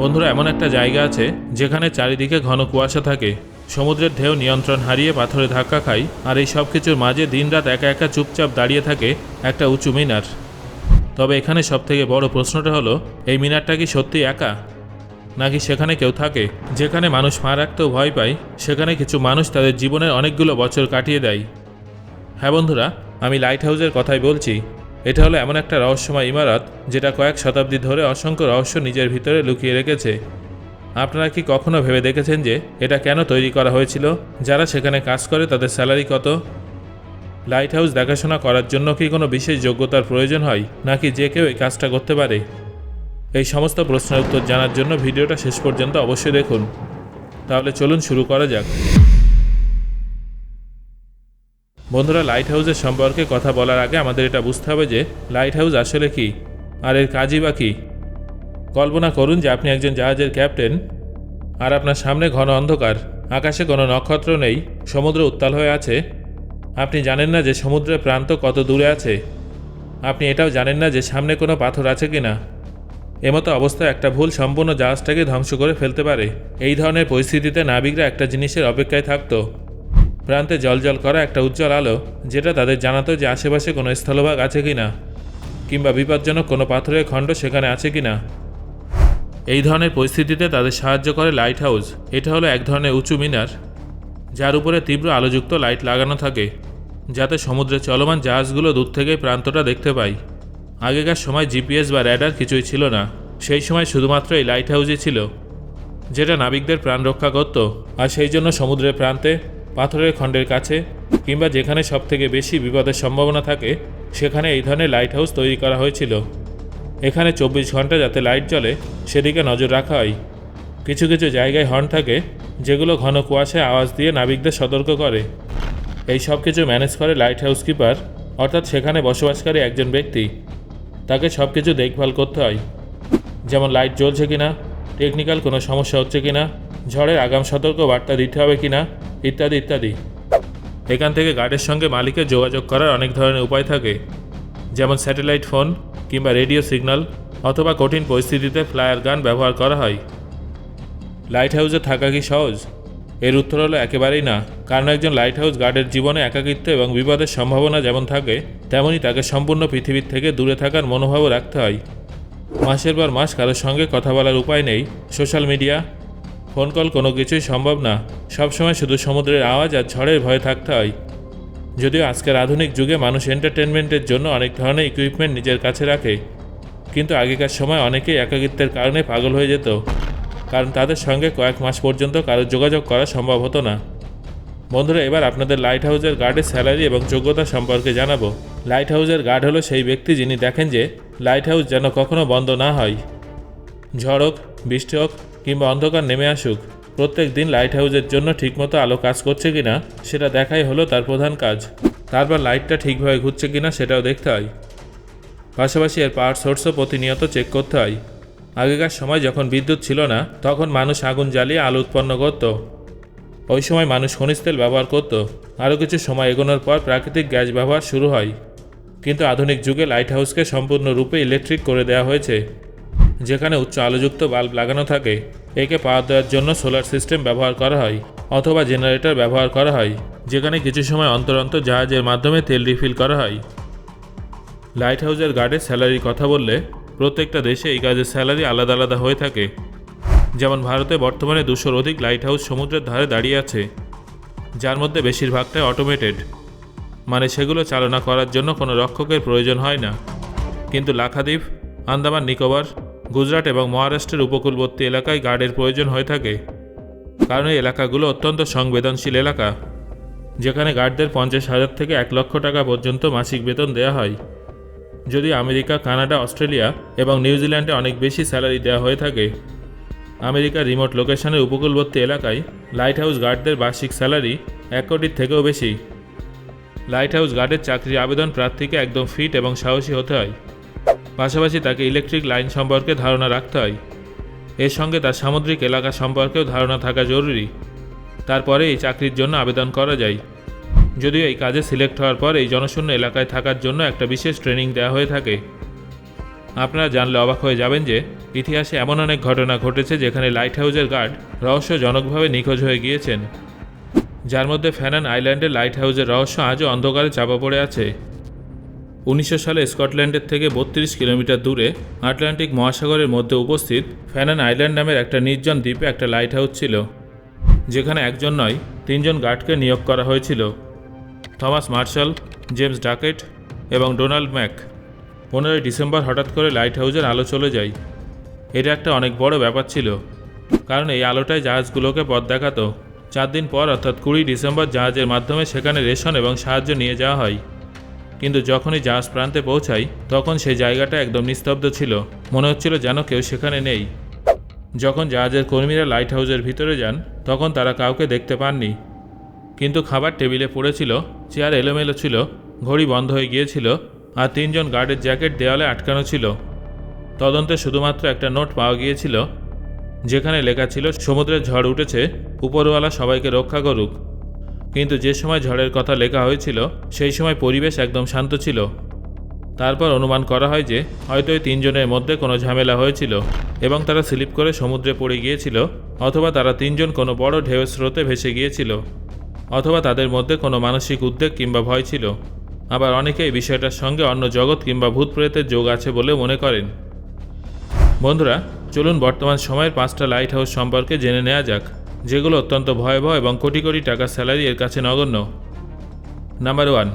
বন্ধুরা, এমন একটা জায়গা আছে যেখানে চারিদিকে ঘন কুয়াশা থাকে। সমুদ্রের ঢেউ নিয়ন্ত্রণ হারিয়ে পাথরে ধাক্কা খায়, আর এই সব কিছুর মাঝে দিনরাত একা একা চুপচাপ দাঁড়িয়ে থাকে একটা উঁচু মিনার। তবে এখানে সবথেকে বড় প্রশ্নটা হলো, এই মিনারটা কি সত্যি একা? নাকি সেখানে কেউ থাকে, যেখানে মানুষ মা রাখতেও ভয় পায়, সেখানে কিছু মানুষ তাদের জীবনের অনেকগুলো বছর কাটিয়ে দেয়? হ্যাঁ বন্ধুরা, আমি লাইট হাউসের কথাই বলছি। এটা হলো এমন একটা রহস্যময় ইমারত যেটা কয়েক শতাব্দী ধরে অসংখ্য রহস্য নিজের ভিতরে লুকিয়ে রেখেছে। আপনারা কি কখনো ভেবে দেখেছেন যে এটা কেন তৈরি করা হয়েছিল? যারা সেখানে কাজ করে তাদের স্যালারি কত? লাইট হাউস দেখাশোনা করার জন্য কি কোনো বিশেষ যোগ্যতার প্রয়োজন হয়, নাকি যে কেউ এই কাজটা করতে পারে? এই সমস্ত প্রশ্নের উত্তর জানার জন্য ভিডিওটা শেষ পর্যন্ত অবশ্যই দেখুন। তাহলে চলুন শুরু করা যাক। বন্ধুরা লাইট হাউসের সম্পর্কে কথা বলার আগে আমাদের এটা বুঝতে হবে যে লাইট হাউস আসলে কি? আর এর কাজই বা কী? কল্পনা করুন যে আপনি একজন জাহাজের ক্যাপ্টেন আর আপনার সামনে ঘন অন্ধকার। আকাশে কোনো নক্ষত্র নেই, সমুদ্র উত্তাল হয়ে আছে। আপনি জানেন না যে সমুদ্রের প্রান্ত কত দূরে আছে? আপনি এটাও জানেন না যে সামনে কোনো পাথর আছে কি না এমতো অবস্থায় একটা ভুল সম্পূর্ণ জাহাজটাকে ধ্বংস করে ফেলতে পারে। এই ধরনের পরিস্থিতিতে নাবিকরা একটা জিনিসের অপেক্ষায় থাকতো। প্রান্তে জলজল করা একটা উজ্জ্বল আলো, যেটা তাদের জানাতো যে আশেপাশে কোনো স্থলভাগ আছে কি না কিংবা বিপজ্জনক কোনো পাথরের খণ্ড সেখানে আছে কি না এই ধরনের পরিস্থিতিতে তাদের সাহায্য করে লাইট হাউস এটা হলো এক ধরনের উঁচু মিনার, যার উপরে তীব্র আলোযুক্ত লাইট লাগানো থাকে, যাতে সমুদ্রে চলমান জাহাজগুলো দূর থেকেই প্রান্তটা দেখতে পাই আগেকার সময় জিপিএস বা র্যাডার কিছুই ছিল না, সেই সময় শুধুমাত্র এই লাইট হাউসই ছিল, যেটা নাবিকদের প্রাণ রক্ষা করত, আর সেই জন্য সমুদ্রের প্রান্তে পাথরের খণ্ডের কাছে কিংবা যেখানে সবথেকে বেশি বিপদের সম্ভাবনা থাকে, সেখানে এই ধরনের লাইট হাউস তৈরি করা হয়েছিল। এখানে চব্বিশ ঘণ্টা যাতে লাইট জ্বলে, সেদিকে নজর রাখা হয়। কিছু কিছু জায়গায় হর্ন থাকে, যেগুলো ঘন কুয়াশায় আওয়াজ দিয়ে নাবিকদের সতর্ক করে। এই সব কিছু ম্যানেজ করে লাইট হাউস কিপার অর্থাৎ সেখানে বসবাসকারী একজন ব্যক্তি। তাকে সব কিছু দেখভাল করতে হয়। যেমন লাইট জ্বলছে কিনা টেকনিক্যাল কোনো সমস্যা হচ্ছে কিনা, ঝড়ের আগাম সতর্ক বার্তা দিতে হবে কিনা ইত্যাদি ইত্যাদি। এখান থেকে গার্ডের সঙ্গে মালিকের যোগাযোগ করার অনেক ধরনের উপায় থাকে, যেমন স্যাটেলাইট ফোন কিংবা রেডিও সিগন্যাল অথবা কঠিন পরিস্থিতিতে ফ্লায়ার গান ব্যবহার করা হয়। লাইট হাউসে থাকা কি সহজ? এর উত্তর হলো একেবারেই না, কারণ একজন লাইট হাউস গার্ডের জীবনে একাকিত্ব এবং বিপদের সম্ভাবনা যেমন থাকে তেমনই তাকে সম্পূর্ণ পৃথিবীর থেকে দূরে থাকার মনোভাবও রাখতে হয়। মাসের পর মাস কারোর সঙ্গে কথা বলার উপায় নেই, সোশ্যাল মিডিয়া ফোন কল কোনো কিছুই সম্ভব না। সবসময় শুধু সমুদ্রের আওয়াজ আর ঝড়ের ভয়ে থাকতে হয়। যদিও আজকের আধুনিক যুগে মানুষ এন্টারটেনমেন্টের জন্য অনেক ধরনের ইকুইপমেন্ট নিজের কাছে রাখে। কিন্তু আগেকার সময় অনেকেই একাকিত্বের কারণে পাগল হয়ে যেত। কারণ তাদের সঙ্গে কয়েক মাস পর্যন্ত কারও যোগাযোগ করা সম্ভব হতো না। বন্ধুরা, এবার আপনাদের লাইট হাউসের গার্ডের স্যালারি এবং যোগ্যতা সম্পর্কে জানাব। লাইট হাউসের গার্ড হলো সেই ব্যক্তি যিনি দেখেন যে লাইট হাউস যেন কখনো বন্ধ না হয়। ঝড় হোক, বৃষ্টি হোক কিংবা অন্ধকার নেমে আসুক, প্রত্যেক দিন লাইট হাউসের জন্য ঠিকমতো আলো কাজ করছে কিনা, সেটা দেখাই হলো তার প্রধান কাজ। তারপর লাইটটা ঠিকভাবে ঘুরছে কিনা, সেটাও দেখতে হয়। পাশাপাশি এর পাওয়ার সোর্সও প্রতিনিয়ত চেক করতে হয়। আগেকার সময় যখন বিদ্যুৎ ছিল না, তখন মানুষ আগুন জ্বালিয়ে আলো উৎপন্ন করত। ওই সময় মানুষ খনিজ তেল ব্যবহার করত। আরও কিছু সময় এগোনোর পর প্রাকৃতিক গ্যাস ব্যবহার শুরু হয়। কিন্তু আধুনিক যুগে লাইট হাউসকে সম্পূর্ণরূপে ইলেকট্রিক করে দেওয়া হয়েছে। যেখানে উচ্চ আলোযুক্ত বাল্ব লাগানো থাকে, একে পাওয়ার দেওয়ার জন্য সোলার সিস্টেম ব্যবহার করা হয় অথবা জেনারেটর ব্যবহার করা হয়, যেখানে কিছু সময় অন্তর অন্তর জাহাজের মাধ্যমে তেল রিফিল করা হয়। লাইট হাউসের গার্ডের স্যালারির কথা বললে, প্রত্যেকটা দেশে এই কাজের স্যালারি আলাদা আলাদা হয়ে থাকে। যেমন ভারতে বর্তমানে দুশোর অধিক লাইট হাউস সমুদ্রের ধারে দাঁড়িয়ে আছে, যার মধ্যে বেশিরভাগটাই অটোমেটেড মানে সেগুলো চালনা করার জন্য কোনো রক্ষকের প্রয়োজন হয় না। কিন্তু লাক্ষাদ্বীপ আন্দামান, নিকোবর গুজরাট এবং মহারাষ্ট্রের উপকূলবর্তী এলাকায় গার্ডের প্রয়োজন হয়ে থাকে, কারণ এই এলাকাগুলো অত্যন্ত সংবেদনশীল এলাকা, যেখানে গার্ডদের পঞ্চাশ হাজার থেকে এক লক্ষ টাকা পর্যন্ত মাসিক বেতন দেওয়া হয়। যদি আমেরিকা, কানাডা, অস্ট্রেলিয়া এবং নিউজিল্যান্ডে অনেক বেশি স্যালারি দেওয়া হয়ে থাকে, আমেরিকার রিমোট লোকেশনের উপকূলবর্তী এলাকায় লাইট হাউস গার্ডদের বার্ষিক স্যালারি এক কোটির থেকেও বেশি। লাইট হাউস গার্ডের চাকরির আবেদন প্রার্থীকে একদম ফিট এবং সাহসী হতে হয়। পাশাপাশি তাকে ইলেকট্রিক লাইন সম্পর্কে ধারণা রাখতে হয়। এর সঙ্গে তার সামুদ্রিক এলাকা সম্পর্কেও ধারণা থাকা জরুরি। তারপরে এই চাকরির জন্য আবেদন করা যায়। যদিও এই কাজে সিলেক্ট হওয়ার পর এই জনশূন্য এলাকায় থাকার জন্য একটা বিশেষ ট্রেনিং দেওয়া হয়ে থাকে। আপনারা জানলে অবাক হয়ে যাবেন যে, ইতিহাসে এমন অনেক ঘটনা ঘটেছে যেখানে লাইট হাউসের গার্ড রহস্যজনকভাবে নিখোঁজ হয়ে গিয়েছেন। যার মধ্যে ফ্যানান আইল্যান্ডের লাইট হাউসের রহস্য আজও অন্ধকারে চাপা পড়ে আছে। উনিশশো সালে স্কটল্যান্ডের থেকে বত্রিশ কিলোমিটার দূরে আটলান্টিক মহাসাগরের মধ্যে উপস্থিত ফ্যানান আইল্যান্ড নামের একটা নির্জন দ্বীপে একটা লাইট হাউস ছিল, যেখানে একজন নয়, তিনজন গার্ডকে নিয়োগ করা হয়েছিল। থমাস মার্শাল, জেমস ডাকেট এবং ডোনাল্ড ম্যাক। পনেরোই ডিসেম্বর হঠাৎ করে লাইট হাউসের আলো চলে যায়। এটা একটা অনেক বড় ব্যাপার ছিল, কারণ এই আলোটাই জাহাজগুলোকে পথ দেখাতো। চার দিন পর, অর্থাৎ কুড়ি ডিসেম্বর জাহাজের মাধ্যমে সেখানে রেশন এবং সাহায্য নিয়ে যাওয়া হয়। কিন্তু যখনই জাহাজ প্রান্তে পৌঁছায় তখন সেই জায়গাটা একদম নিস্তব্ধ ছিল। মনে হচ্ছিল যেন কেউ সেখানে নেই। যখন জাহাজের কর্মীরা লাইট হাউসের ভিতরে যান, তখন তারা কাউকে দেখতে পাননি। কিন্তু খাবার টেবিলে পড়েছিল চেয়ার এলোমেলো ছিল, ঘড়ি বন্ধ হয়ে গিয়েছিল, আর তিনজন গার্ডের জ্যাকেট দেওয়ালে আটকানো ছিল। তদন্তে শুধুমাত্র একটা নোট পাওয়া গিয়েছিল, যেখানে লেখা ছিল, সমুদ্রের ঝড় উঠেছে, উপরওয়ালা সবাইকে রক্ষা করুক। কিন্তু যে সময় ঝড়ের কথা লেখা হয়েছিল, সেই সময় পরিবেশ একদম শান্ত ছিল। তারপর অনুমান করা হয় যে, হয়তো এই তিনজনের মধ্যে কোনো ঝামেলা হয়েছিল এবং তারা স্লিপ করে সমুদ্রে পড়ে গিয়েছিল, অথবা তারা তিনজন কোনো বড় ঢেউয়ের স্রোতে ভেসে গিয়েছিল, অথবা তাদের মধ্যে কোনো মানসিক উদ্বেগ কিংবা ভয় ছিল। আবার অনেকে এই বিষয়টার সঙ্গে অন্য জগৎ কিংবা ভূত প্রেতের যোগ আছে বলে মনে করেন। বন্ধুরা, চলুন বর্তমান সময়ের পাঁচটা লাইট হাউস সম্পর্কে জেনে নেওয়া যাক। যেগুলো অত্যন্ত ভয়াবহ এবং কোটি কোটি টাকার স্যালারি এর কাছে নগণ্য। নাম্বার ওয়ান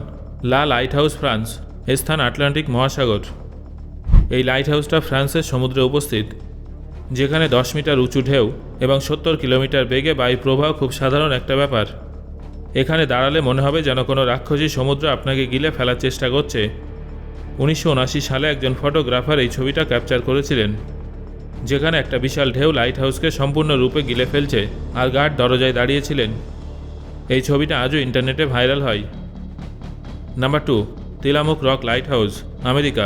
লা লাইট হাউস ফ্রান্স স্থান আটলান্টিক মহাসাগর। এই লাইট হাউসটা ফ্রান্সের সমুদ্রে উপস্থিত, যেখানে দশ মিটার উঁচু ঢেউ এবং সত্তর কিলোমিটার বেগে বায়ু প্রবাহ খুব সাধারণ একটা ব্যাপার। এখানে দাঁড়ালে মনে হবে যেন কোনো রাক্ষসী সমুদ্র আপনাকে গিলে ফেলার চেষ্টা করছে। উনিশশো উনআশি সালে একজন ফটোগ্রাফার এই ছবিটা ক্যাপচার করেছিলেন। যেখানে একটা বিশাল ঢেউ লাইট হাউসকে সম্পূর্ণরূপে গিলে ফেলছে আর গার্ড দরজায় দাঁড়িয়েছিলেন। এই ছবিটা আজও ইন্টারনেটে ভাইরাল হয়। Number two, Tillamook rock lighthouse America.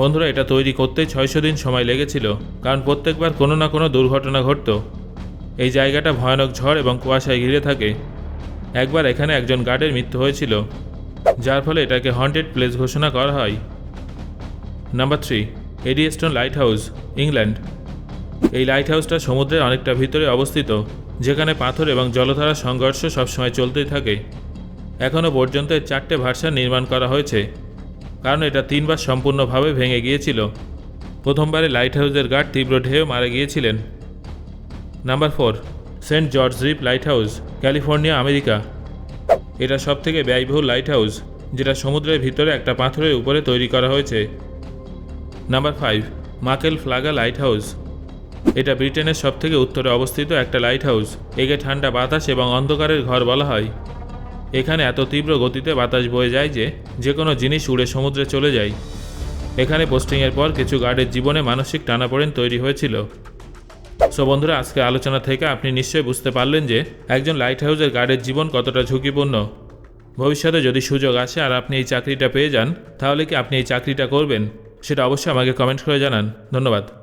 বন্ধুরা, এটা তৈরি করতে ছয়শো দিন সময় লেগেছিল, কারণ প্রত্যেকবার কোনো না কোনো দুর্ঘটনা ঘটত। এই জায়গাটা ভয়ানক ঝড় এবং কুয়াশায় ঘিরে থাকে। একবার এখানে একজন গার্ডের মৃত্যু হয়েছিল, যার ফলে এটাকে হন্টেড প্লেস ঘোষণা করা হয়। Number three Eddystone lighthouse England এই লাইট হাউসটা সমুদ্রের অনেকটা ভিতরে অবস্থিত, যেখানে পাথর এবং জলধারার সংঘর্ষ সবসময় চলতেই থাকে। এখনও পর্যন্ত চারটে ভার্সান নির্মাণ করা হয়েছে, কারণ এটা তিনবার সম্পূর্ণভাবে ভেঙে গিয়েছিল। প্রথমবারে লাইট হাউসের গার্ড তীব্র ঢেউ মারা গিয়েছিলেন। Number four Saint George Reef lighthouse California America এটা সবথেকে ব্যয়বহুল লাইট হাউস যেটা সমুদ্রের ভিতরে একটা পাথরের উপরে তৈরি করা হয়েছে। Number five Muckle Flugga lighthouse এটা ব্রিটেনের সবথেকে উত্তরে অবস্থিত একটা লাইট হাউস একে ঠান্ডা বাতাস এবং অন্ধকারের ঘর বলা হয়। এখানে এত তীব্র গতিতে বাতাস বয়ে যায় যে যে কোনো জিনিস উড়ে সমুদ্রে চলে যায়। এখানে পোস্টিংয়ের পর কিছু গার্ডের জীবনে মানসিক টানাপোড়েন তৈরি হয়েছিল। সো বন্ধুরা, আজকে আলোচনা থেকে আপনি নিশ্চয়ই বুঝতে পারলেন যে, একজন লাইট হাউসের গার্ডের জীবন কতটা ঝুঁকিপূর্ণ। ভবিষ্যতে যদি সুযোগ আসে আর আপনি এই চাকরিটা পেয়ে যান, তাহলে কি আপনি এই চাকরিটা করবেন? সেটা অবশ্যই আমাকে কমেন্ট করে জানান। ধন্যবাদ।